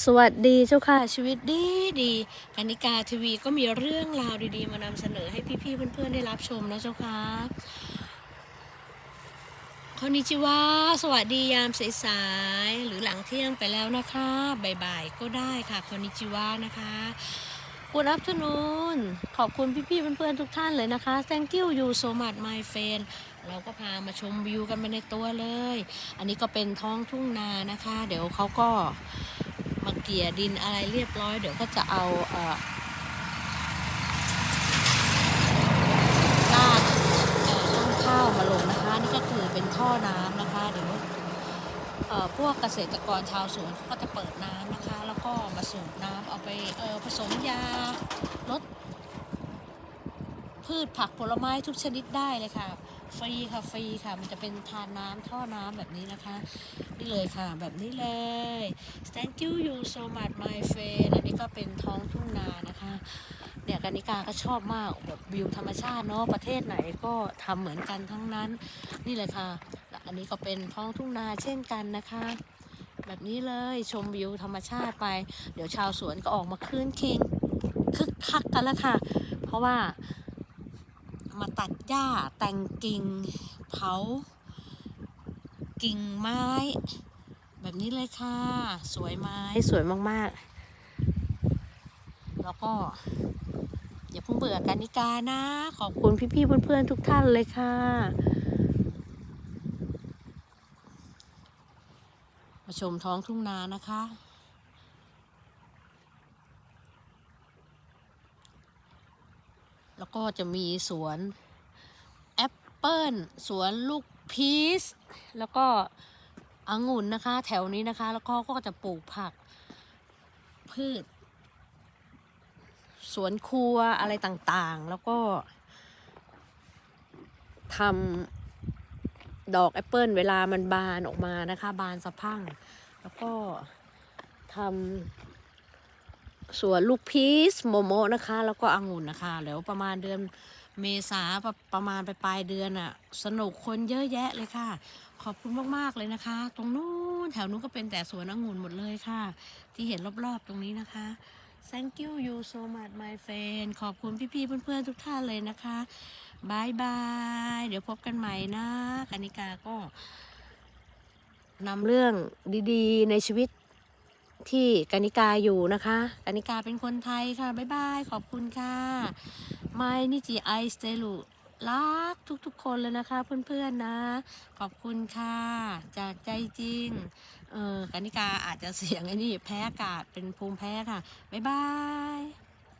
สวัสดีเจ้าค่ะชีวิตดีดีกนิกาทีวีก็มีเรื่องราวดีๆ มานำเสนอให้พี่ๆเพื่อนๆได้รับชมนะเจ้าค่ะคอนิจิวาสวัสดียามสายๆหรือหลังเที่ยงไปแล้วนะคะบ่ายๆก็ได้ค่ะคอนิจิวานะคะกุณอัพทนูนขอบคุณพี่ๆเพื่อนๆทุกท่านเลยนะคะ thank you you so much my friend เราก็พามาชมวิวกันไปในตัวเลย อันนี้ก็เป็นท้องทุ่งนานะคะ เดี๋ยวเขาก็ มาเกี่ยดินอะไรเรียบร้อย เดี๋ยวก็จะเอาเอ่อท่อต้นข้าวมาลงนะคะ นี่ก็คือเป็นท่อน้ำนะคะเดี๋ยวพวกเกษตรกรชาวสวนเขาก็จะเปิดน้ำนะคะ แล้วก็มาสูบน้ำเอาไปเออผสมยาลดพืชผักผลไม้ทุกชนิดได้เลยค่ะ ฟรีค่ะฟรีค่ะ มันจะเป็นทานน้ำท่อน้ำแบบนี้นะคะ นี่เลยค่ะแบบนี้เลย thank you you so much my friend อันนี้ก็เป็นท้องทุ่งนานะคะเนี่ยกานิกาก็ชอบมากแบบวิวธรรมชาติเนาะประเทศไหนก็ทำเหมือนกันทั้งนั้น นี่เลยค่ะและอันนี้ก็เป็นท้องทุ่งนาเช่นกันนะคะ แบบนี้เลยชมวิวธรรมชาติไป เดี๋ยวชาวสวนก็ออกมาคืนเคงคึกคักกันแล้วค่ะ เพราะว่า มาตัดหญ้าแต่งกิ่งเผา กิ่งไม้ แบบนี้เลยค่ะ สวยไหมสวยมากๆ แล้วก็ อย่าเพิ่งเบื่อกันนิกานะ ขอบคุณพี่ๆเพื่อนๆทุกท่านเลยค่ะมาชมท้องทุ่งนานะคะ แล้วก็จะมีสวนแอปเปิลสวนลูกพีชแล้วก็องุ่นนะคะ แถวนี้นะคะ แล้วก็ก็จะปลูกผัก พืช สวนครัวอะไรต่างๆ แล้วก็ทำดอกแอปเปิลเวลามันบานออกมานะคะ บานสะพั่ง แล้วก็ทำ สวนลูกพีชโมโมนะคะ แล้วก็องุ่นนะคะแล้วประมาณเดือนเมษาประประมาณไปปลายเดือนอะ่ะ สนุกคนเยอะแยะเลยค่ะ ขอบคุณมากๆเลยนะคะ ตรงนู้นแถวนู้นก็เป็นแต่สวนองุ่นหมดเลยค่ะ ที่เห็นรอบๆตรงนี้นะคะ thank you you so much my friend ขอบคุณพี่ๆเพื่อนๆทุกท่านเลยนะคะบายบาย เดี๋ยวพบกันใหม่นะกานิกาก็นำเรื่องดีๆ ในชีวิต ที่กานิกาอยู่นะคะกานิกาเป็นคนไทยค่ะ บ๊ายบาย ขอบคุณค่ะไม่นิจิไอสเตลูรักทุกๆคนเลยนะคะเพื่อนๆนะ ขอบคุณค่ะ จากใจจริง เออกานิกาอาจจะเสียงไอ้นี่แพ้อากาศเป็นภูมิแพ้ค่ะ บ๊ายบาย